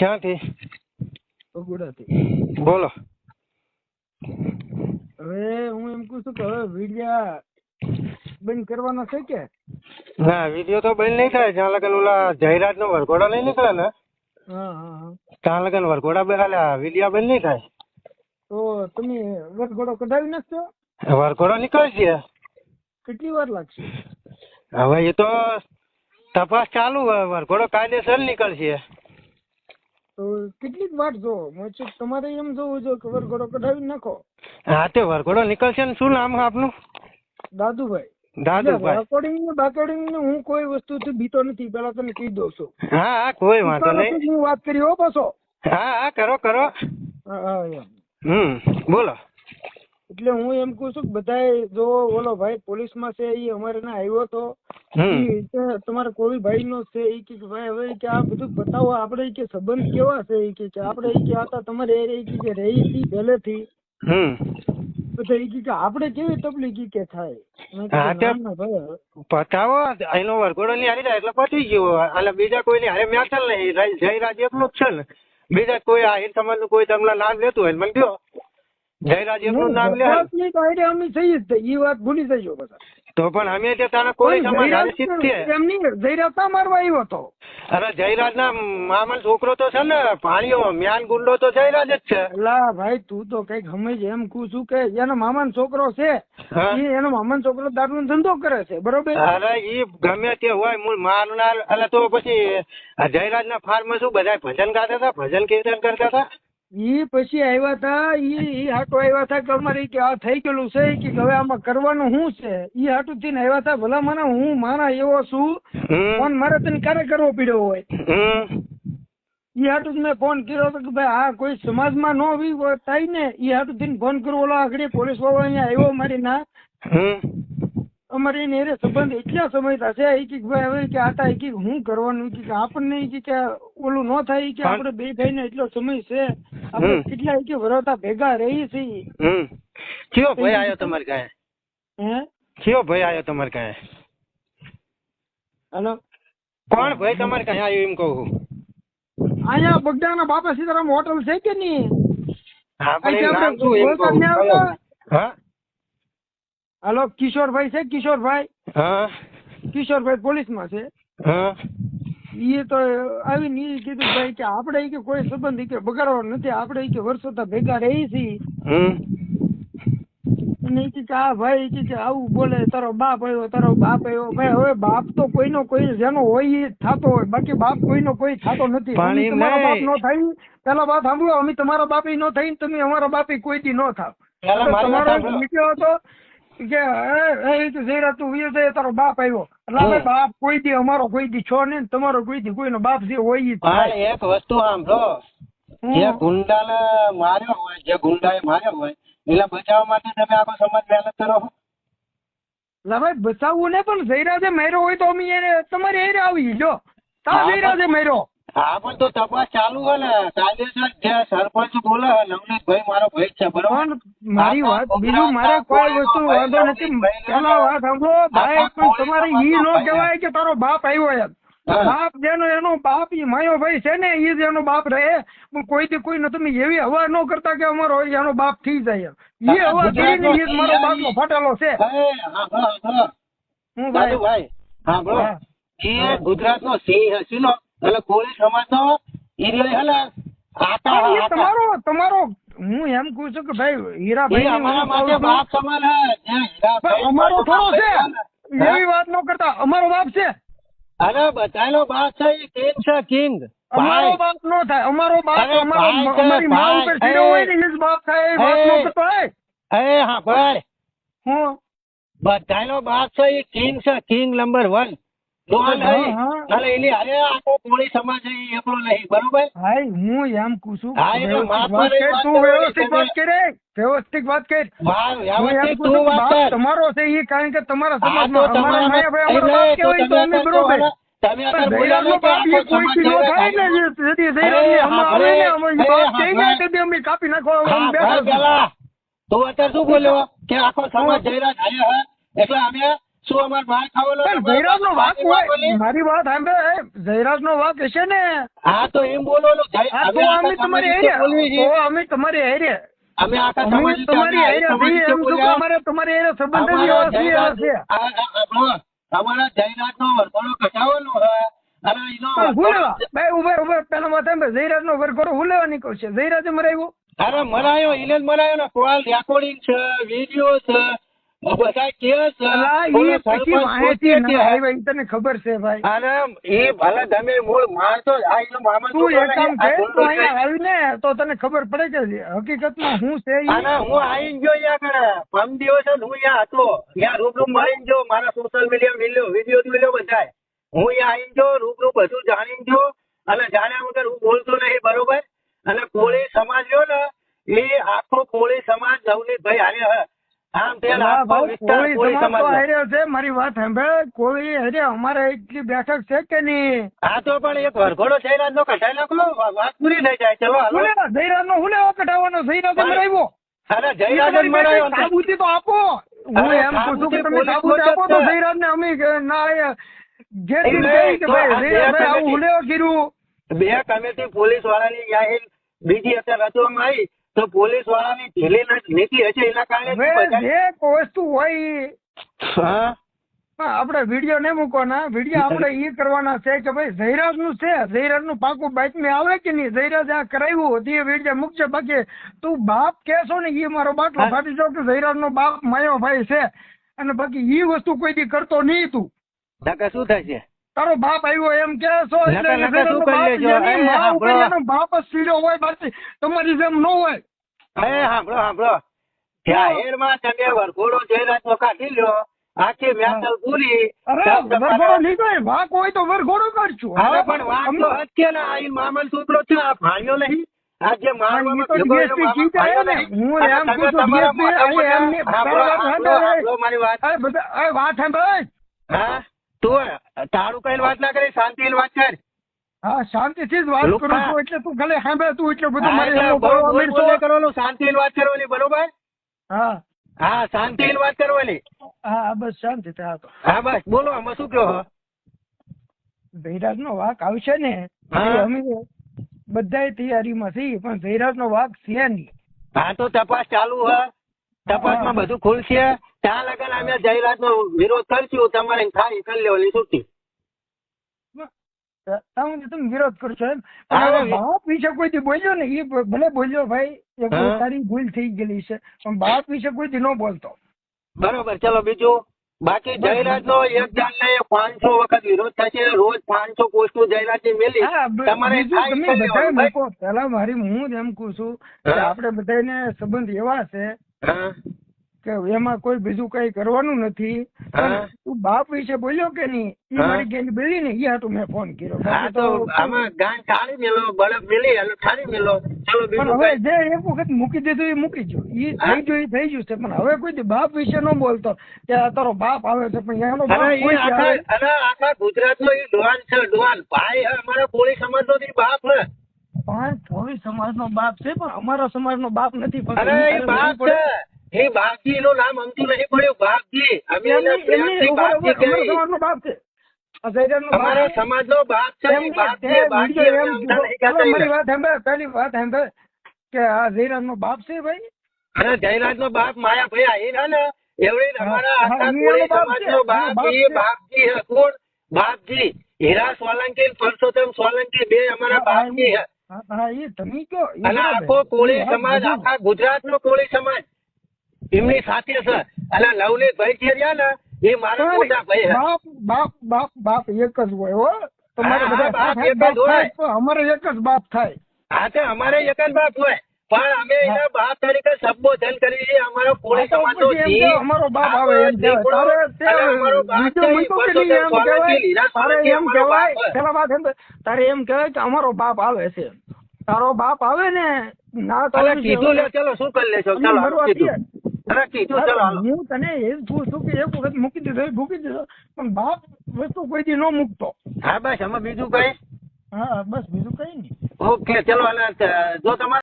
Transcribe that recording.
ક્યાંથી? બગોડાથી બોલો. હવે હું એમ કહું છું કે હવે વિડિયા બંધ કરવાનો છે કે? ના વીડિયો તો બંધ નહીં થાય. જ્યાં લગન ઓલા જયરાજ નો વરઘોડો નહીં નીકળે ને ત્યાં લગન વરઘોડા બેહાલ્યા વિડિયા બંધ નહીં થાય. તો તમે વરઘોડો કઢાવી નાખશો? વરઘોડો નીકળશે કેટલી વાર લાગશે? હવે એ તો તપાસ ચાલુ હોય વરઘોડો કાયદેસર નીકળશે. તો કેટલીક વાર જો મોચે તમારે એમ જોવું જો કે વરઘોડો કઢાવી નાખો. હા તે વરઘોડો નીકળશે ને શું નામ આપનું? દાદુભાઈ. દાદુભાઈ. રેકોર્ડિંગ ને બાકોડિંગ ને હું કોઈ વસ્તુથી બીતો નથી પેલા તને કહી દઉં છું. હા હા કોઈ વાંધો નહીં. હું વાત કરી હો પાછો. હા હા કરો કરો. હા હા હમ બોલો. એટલે હું એમ કહું છું કે બધા જો ઓલો ભાઈ પોલીસમાં છે એ અમારે ના આવ્યો તો તમારા કોઈ ભાઈ નો છે એ કે ભાઈ હવે કે આ બધું બતાવો આપણે કે સંબંધ કેવા છે એ કે આપડે આપણે ઈ કે આતા તમારે એ ઈ કે રહી હતી પહેલેથી. પછી એ કે આપણે કેવી તકલીફ કે થાય? બતાવો એનો વરઘોડો ની હારી એટલે પતી ગયો. અને બીજા કોઈ ની હારે મેં નહીં જયરાજ એકલો જ છે ને. બીજા કોઈ આહિર સમાજનું કોઈ તમને નામ લેતું હોય મને કયો જયરાજ એકલું નામ લે. બધાની તો અમે થઈ જ ઈ વાત ભૂલી જજો બધા તો પણ અમે તે તારા કોઈ સમાજ હારે જયરાજ શીખીએ એમ નહીં જયરાજ તા મારવા આવ્યો તો અરે જયરાજ ના મામલ છોકરો તો છે ને પાણીઓ મ્યાન ગુંડો તો જયરાજ જ છે. લા ભાઈ તું તો કંઈક સમજ એમ કહું છું કે એનો મામાન છોકરો છે. ઈ એનો મામાનો છોકરો દારૂ ધંધો કરે છે બરોબર? અરે ઈ ગમે તે હોય મૂળ મારનાર એટલે તો પછી જયરાજ ના ફાર્મ શું બધા ભજન ગાતા હતા? ભજન કીર્તન કરતા હતા? ઈ પછી આવ્યા હતા ઈ ઈ હાટુ આવ્યા હતા કે અમારે કે આ થઈ ગયેલું છે કે હવે આમાં કરવાનું શું છે? ઈ હાટુ થઈને આવ્યા હતા ભલા મને હું મારા એવો છું ફોન મારે તને ક્યારે કરવો પડ્યો હોય? ઈ હાટુ મેં ફોન કર્યો હતો કે ભાઈ આ કોઈ સમાજમાં નો વી થાય ને ઈ હાટુ થઈને ફોન કરવો ઓલો આગળ પોલીસ વાળો અહીંયા આવ્યો મારી ના. અમારી એને એરે સંબંધ એટલા સમય છે એક કે ભાઈ હવે કે આતા એક કે હું કરવાનું કે આપણને કે ઓલું ન થાય કે પણ- આપણે બે થઈને એટલો સમય છે. આપણે કેટલા કે વરોતા ભેગા રહી હમ. કયો ભાઈ આયો તમારે હે? કયો ભાઈ આયો તમારે કાંઈ? હલો. કોણ ભાઈ તમારે કાંઈ? આવ્યો એમ કહું છું. અહીંયા બગડાના બાપા સીતારામ હોટલ છે કે નહીં? હા નામ શું એમ કહું? હા? હલો કિશોરભાઈ છે કિશોરભાઈ? હા. કિશોરભાઈ પોલીસમાં છે. હા. એ તો આવીને ઈ કીધું ભાઈ કે આપણે કે કોઈ સંબંધ કે બગાડવાનો નથી. આપણે કે વર્ષોથી ભેગા રહી છીએ હમ. અને કે આ ભાઈ કે આવું બોલે તારો બાપ આવ્યો તારો બાપ આવ્યો. ભાઈ હવે બાપ તો કોઈનો કોઈ જેનો હોય એ થાતો હોય. બાકી બાપ કોઈનો કોઈ થાતો નથી. તમારા બાપ નો થઈ પેલા વાત સાંભળો અમે તમારા બાપ નો થઈ તમે અમારા બાપ કોઈ દી નો થાવ. પેલા મારી તમારો સાંભળો. હતો કે એ એ તું જઈ તું વીર છે તારો બાપ આવ્યો એટલે બાપ કોઈ દી અમારો કોઈ દી છો ને તમારો કોઈ દી કોઈનો બાપ જે હોય. એક વસ્તુ સાંભળો. જે ગુંડાને માર્યો હોય જે ગુંડાએ માર્યો હોય એને બચાવવા માટે તમે આખો સમાજ મહેનત કરો? ભાઈ બચાવવું ને પણ જયરાજે માર્યો હોય તો અમે એને તમારે એને આવી જો તા જયરાજે માર્યો હા પણ તો તપાસ ચાલુ હોય ને. કાયદેસર જે સરપંચ બોલે છે, નવનીતભાઈ મારો ભાઈ છે બરોબર? મારી વાત બીજું મારે કોઈ વસ્તુ વાંધો નથી. ચાલો વાત સાંભળો ભાઈ પણ તમારે ઈ નો કહેવાય કે તારો બાપ આવ્યો એમ. બાપ જેનો એનો બાપ ઈ માયો ભાઈ છે ને ઈ જેનો બાપ રહે. કોઈ થી કોઈ તમે એવી હવા ન કરતા કે અમારો એનો બાપ થઈ જાય એમ. ઈ હવા કરીને ઈ મારો બાપ નો ફાટેલો છે. હું ભાઈ? ભાઈ હા. એ ગુજરાત નો સિંહ હસી નો? એટલે કોળી સમાજનો ઈ રહ્યો હે ને તમારો તમારો હું એમ કહું છું કે ભાઈ હીરાભાઈ અમારા માટે બાપ સમાન હે અમારો થોડો છે. એવી વાત ન કરતા. અમારો બાપ છે. અરે બધાનો બાપ છે એ કિંગ છે કિંગ અમારો બાપ નો થાય. અમારો બાપ અમારો અમારી માં ઉપર જીરો હોય ને હિઝ બાપ થાય એ વાત નો થતો હે એ હા ભાઈ. હું? બધાનો બાપ છે એ કિંગ છે કિંગ નંબર વન તમારો છે એ કારણ કે તમારા સમાજમાં તો અમે કાપી નાખો અત્યારે શું બોલ્યો? કે આખો સમાજ જયરાજ આવ્યા એટલે અમે શું અમાર જયરાજ નો વાક મારી વાત સાંભળે. જયરાજ નો વાક હશે ને? હા તો એમ બોલો ને, અમે તમારી અમે અમે આખા સમાજ એમ તો અમારે સંબંધ જ એવા છે જયરાજ- વરઘોડો એનો વરઘોડો- ભાઈ ઊભા ઊભા. પેલા માથે જયરાજ નો વરઘોડો હું લેવા નીકળશે જયરાજે મરાવ્યો? અરે મરાયો ઇલેન મરાયો ને કોલ રેકોર્ડિંગ છે વીડિયો છે. બધા તને ખબર છે ભાઈ. અને એ ભલે તમે મૂળ માણસો જ, આ એનો મામા તું એક કામ નહીં, આ કર ગુંડો તું છે. અહીંયા આવીને તો તને ખબર પડે કે હકીકતમાં હું છે અને હું આવીને ગયો અહીંયા આગળ. પમ દિવસે હું અહીંયા હતો. ત્યાં રૂબરૂ મળીને ગયો. મારા social media video video video બધાય. હું અહીંયા આવીને ગયો રૂબરૂ બધું જાણીને ગયો. અને જાણ્યા વગર હું બોલતો નહીં બરોબર? અને કોળી સમાજ રહ્યો ને એ આખો કોળી સમાજ નવનીતભાઈ હારે હ. આમ તેમ અલા આખો ભાઈ, વિસ્તાર કોળી કોળી સમાજ તો સમાજનો. હારે છે મારી વાત સાંભળ કોળી હારે અમારે એટલી બેઠક છે કે નહીં? હા તો પણ એક વરઘોડો જયરાજ નો કઢાઈ નાખો વાત પૂરી થઈ જાય. ચલો જયરાજ નો હુલેવા કઢાવવાનો? જયરાજે મરાવ્યો અરે જયરાજ જ સાબુતી તો આપો. હું એમ પૂછું કે તમે સાબુતી આપો તો જયરાજ ને અમે ના કે ભાઈ બે આવું કમિટી- હુલેવા કર્યું બે કમિટી પોલીસ વાળાની બીજી અત્યારે રચવામાં આવી. તો પોલીસ વાળાની ઢીલી નીતિ હશે એના કારણે જે વસ્તુ હોય આપણે વીડિયો નહીં મૂકવાના. વીડિયો આપણે એ કરવાના છે કે ભાઈ જયરાજનું છે. જયરાજનું પાકું બાતમી આવે કે નહીં? જયરાજ આ કરાવ્યું તે વીડિયો મૂકજે. બાકી તું બાપ કેશો ને એ મારો બાટલો. ફાટી જાવ કે જયરાજ નો બાપ માયો ભાઈ છે. અને બાકી એ વસ્તુ કોઈ દી કરતો નહીં તું. શું શું થશે તારો બાપ આવ્યો એમ કે છો એટલે બાપમાં સીધો હોય બાકી તમારી જેમ ન હોય. એ સાંભળો સાંભળો. જાહેરમાં તમે વરઘોડો જયરાજ નો કાઢી લ્યો. આખી મહેસલ પૂરી અરે તમ તમારા- વરઘોડો નીકળે વાંક હોય તો વરઘોડો કરશું હવે પણ વાત તો હજ કે આ મામલ છોકરો છે આ ભાણ્યો નહીં. આ જે મારવામાં તો ભેગો એનો DSP મામા જીતે ભાણ્યો ને. નહીં. હું અને એમ તમે પૂછું, તમારા DSP મોટા અહીં મોટા- એમની- સાંભળો, બરાબર, સાંભળો, સાંભળો. સાંભળો મારી વાત. સાંભળ હા? તું તારું કઈ વાત ના કરી શાંતિ વાત કર હા શાંતિથી જ વાત કરું છું એટલે તું ખાલી સાંભળ તું એટલે બધું મારી એટલે સામે બોલ- બોલવા બોલ- માંડશો. બોલે કરવાનું શાંતિની વાત કરવાની બરોબર? હા. હા શાંતિની વાત કરવાની. હા બસ શાંતિ હા બસ બોલો આમાં શું કહો છો? નો વાક આવશે ને. અમે બધાય તૈયારીમાં છીએ પણ ભૈરાજ નો વાક છે નહીં. હા તો તપાસ ચાલુ હ. તપાસમાં બધું ખુલશે ત્યાં લગન અમે જયરાજ નો વિરોધ કરશું. તમારે થાય કરી લેવાની છૂટી. તમે તમે વિરોધ કરશો એમ. બાપ વિશે કોઈ દી બોલ્યો ને એ ભલે બોલ્યો ભાઈ એ તારી ભૂલ થઈ ગયેલી છે. પણ બાપ વિશે કોઈ દી ન બોલતો. બરોબર ચલો બીજું. બાકી જાહેરાત નો એક જાણ ને પાંચસો વખત વિરોધ થશે રોજ પાંચસો પોસ્ટો જાહેરાતની મેલી તમારે પેલા મારી હું એમ કહું છું કે આપડે બધાને સંબંધ એવા છે કે એમાં કોઈ બીજું કઈ કરવાનું નથી. તું બાપ વિશે બોલ્યો કે નહીં? એ મારી ગેંગ બેલી ને એ તું મેં ફોન કર્યો. હા તો આમાં ગાંઠ ટાળી મેલો બળદ મેલી અને ઠાળી મેલો. ચાલો બીજું હવે જે એક વખત મૂકી દીધું એ મૂકી ગયું. એ. થઈ ગયું એ થઈ ગયું છે. પણ હવે કોઈ બાપ વિશે ન બોલતો કે તારો બાપ આવે છે. પણ એનો બાપ કોઈ દી આખા આવે. આખા ગુજરાત નો એ ડોન છે ડોન ભાઈ અમારા કોળી સમાજ નો બાપ હે. પણ કોઈ સમાજનો બાપ છે પણ અમારા સમાજનો બાપ નથી અરે એ બાપ છે. એ બાપજી નું નામ અમતું નહીં પડ્યું બાપજી અમે એને પ્રેમથી બાપજી અમારા કહીએ. સમાજનો બાપ છે. બાપ અમારા છે. સમાજ નો બાપ છે એમ એ નહીં, બાપજી બાપજી વીડિયો અમે એમ નહીં ચાલો કહેતા મારી વાત સાંભળ પહેલી વાત સાંભળ કે આ જયરાજનો બાપ છે ભાઈ. અને જયરાજ નો બાપ માયાભાઈ આહીર હે ને? એવડી અમારા હા, આખા એનો કોળી બાપ છે, એનો બાપ એ બાપજી હે કોણ? બાપજી. હીરા સોલંકી ને પરસોત્તમ સોલંકી બે અમારા હા, બાપજી હે. હા, હા એ તમે કહો અને આખો કોળી સમાજ આખા ગુજરાત કોળી સમાજ. એમની સાથે છે. અને લવલી ભાઈ જે રહ્યા ને એ મારા મોટા ભાઈ બાપ બાપ બાપ બાપ એક જ હોય હો. તમારે બધા અમારે એક જ બાપ થાય. હા તો અમારે એક જ બાપ હોય. પણ અમે એના બાપ તરીકે સંબોધન કરી છે અમારો કોળી સમાજ એમ અમારો બાપ આવે એમ કહેવાય. તારે કે નહીં એમ કહેવાય. એમ પેલા વાત એમ તારે એમ કહેવાય કે અમારો બાપ આવે છે. તારો બાપ આવે ને ના તો કીધું લે ચલો શું કરી લેશો? ચલો કીધું. હું તને એ છું છું કે એક વખત મૂકી દીધો એ મૂકી દીધો. પણ બાપ વસ્તુ કોઈ દી ન મૂકતો. હા બસ આમાં બીજું કઈ? હા બસ બીજું કઈ નહીં. ઓકે ચલો જો તમારે